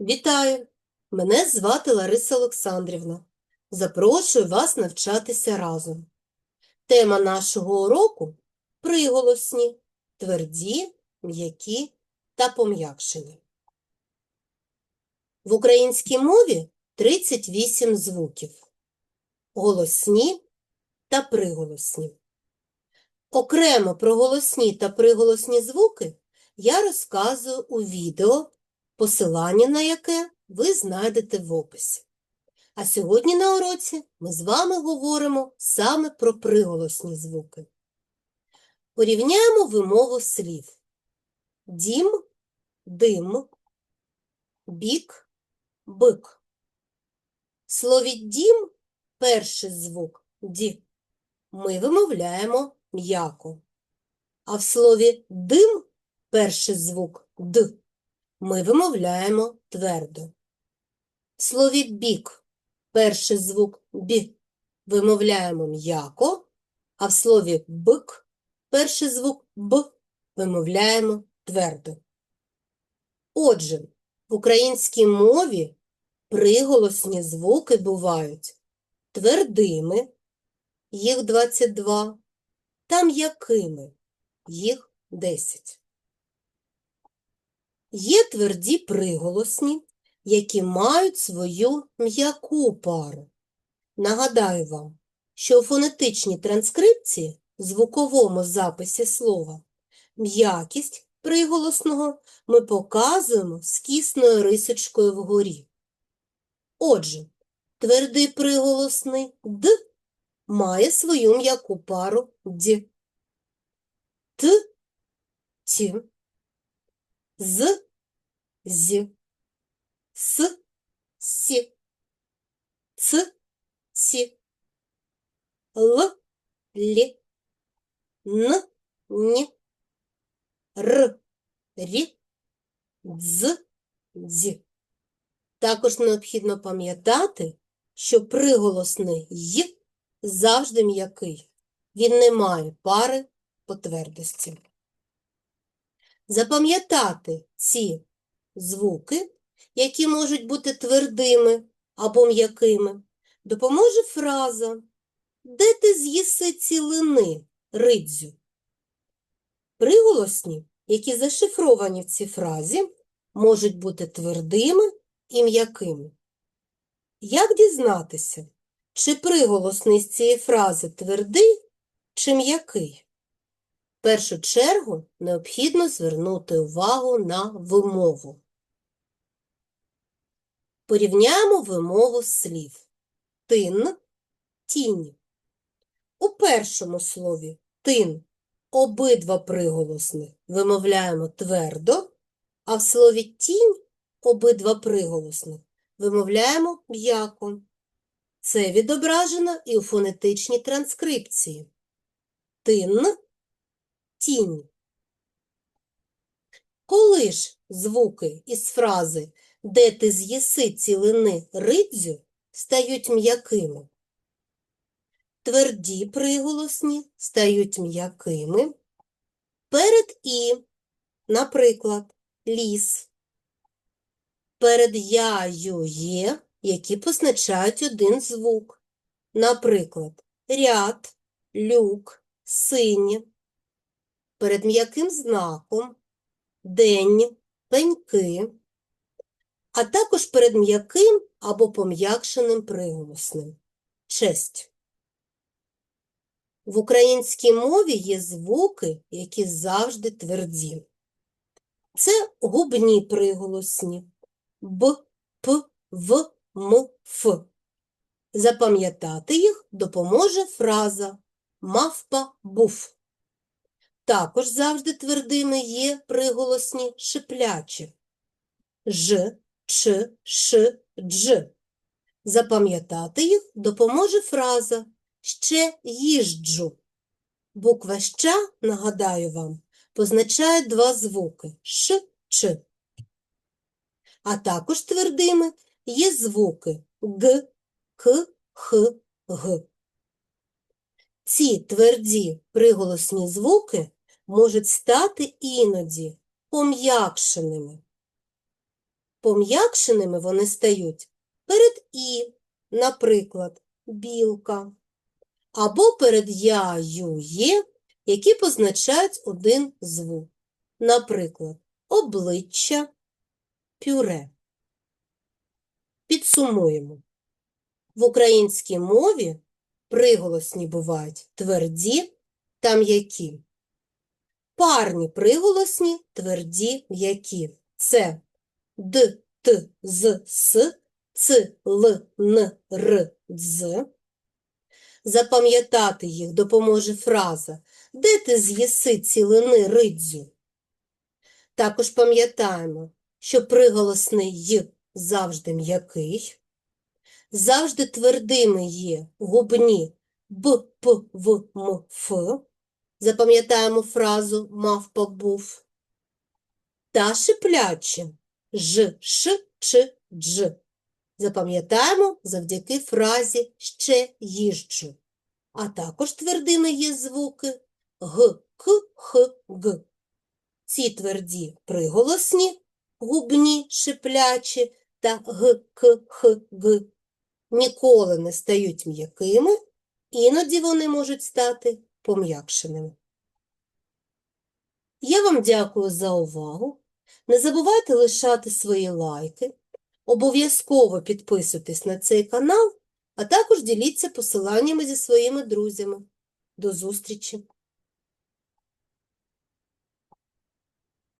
Вітаю! Мене звати Лариса Олександрівна. Запрошую вас навчатися разом. Тема нашого уроку – приголосні, тверді, м'які та пом'якшені. В українській мові 38 звуків – голосні та приголосні. Окремо про голосні та приголосні звуки я розказую у відео, посилання на яке ви знайдете в описі. А сьогодні на уроці ми з вами говоримо саме про приголосні звуки. Порівняємо вимову слів. Дім, дим, бік, бик. В слові дім перший звук ді ми вимовляємо м'яко. А в слові дим перший звук д ми вимовляємо твердо. В слові бік перший звук бі вимовляємо м'яко, а в слові бик перший звук б вимовляємо твердо. Отже, в українській мові приголосні звуки бувають твердими, їх 22, та м'якими, їх 10. Є тверді приголосні, які мають свою м'яку пару. Нагадаю вам, що у фонетичній транскрипції, звуковому записі слова, м'якість приголосного ми показуємо з кісною рисочкою вгорі. Отже, твердий приголосний д має свою м'яку пару д. Т, ті, з, зі, с, сі, ц, сі, л, лі, н, ні, р, рі, дз, дзі. Також необхідно пам'ятати, що приголосний й завжди м'який. Він не має пари по твердості. Запам'ятати ці звуки, які можуть бути твердими або м'якими, допоможе фраза Де ти з'їси цілини, ридзю? Приголосні, які зашифровані в цій фразі, можуть бути твердими і м'якими. Як дізнатися, чи приголосний з цієї фрази твердий чи м'який? В першу чергу необхідно звернути увагу на вимову. Порівняємо вимову слів. Тин, тінь. У першому слові тин обидва приголосних вимовляємо твердо, а в слові тінь обидва приголосних вимовляємо м'яко. Це відображено і у фонетичній транскрипції. Тин тінь. Коли ж звуки із фрази Де ти з'їси цілини ридзю стають м'якими? Тверді приголосні стають м'якими. Перед і, наприклад, ліс. Перед я, ю, є, які позначають один звук. Наприклад, ряд, люк, синє перед м'яким знаком, день, пеньки, а також перед м'яким або пом'якшеним приголосним честь. В українській мові є звуки, які завжди тверді. Це губні приголосні б, п, в, м, ф. Запам'ятати їх допоможе фраза мавпа був. Також завжди твердими є приголосні шиплячі ж, ч, ш, дж. Запам'ятати їх допоможе фраза ще їжджу. Буква ща, нагадаю вам, позначає два звуки ш, ч. А також твердими є звуки г, к, х, г. Ці тверді приголосні звуки можуть стати іноді пом'якшеними. Пом'якшеними вони стають перед і, наприклад, білка, або перед я, ю, є, які позначають один звук, наприклад, обличчя, пюре. Підсумуємо. В українській мові приголосні бувають тверді та м'які. Парні приголосні тверді м'які. Це д, т, з, с, ц, л, н, р, дз. Запам'ятати їх допоможе фраза Де ти з'їси цілини ридзю? Також пам'ятаємо, що приголосний й завжди м'який, завжди твердими є губні б, п, в, м, ф. Запам'ятаємо фразу мавпа був. Та шиплячі ж, ш, ч, дж. Запам'ятаємо завдяки фразі ще їжджу. А також твердими є звуки г, к, х, г. Ці тверді приголосні, губні, шиплячі та г, к, х, г ніколи не стають м'якими, іноді вони можуть стати пом'якшеними. Я вам дякую за увагу. Не забувайте лишати свої лайки. Обов'язково підписуйтесь на цей канал, а також діліться посиланнями зі своїми друзями. До зустрічі!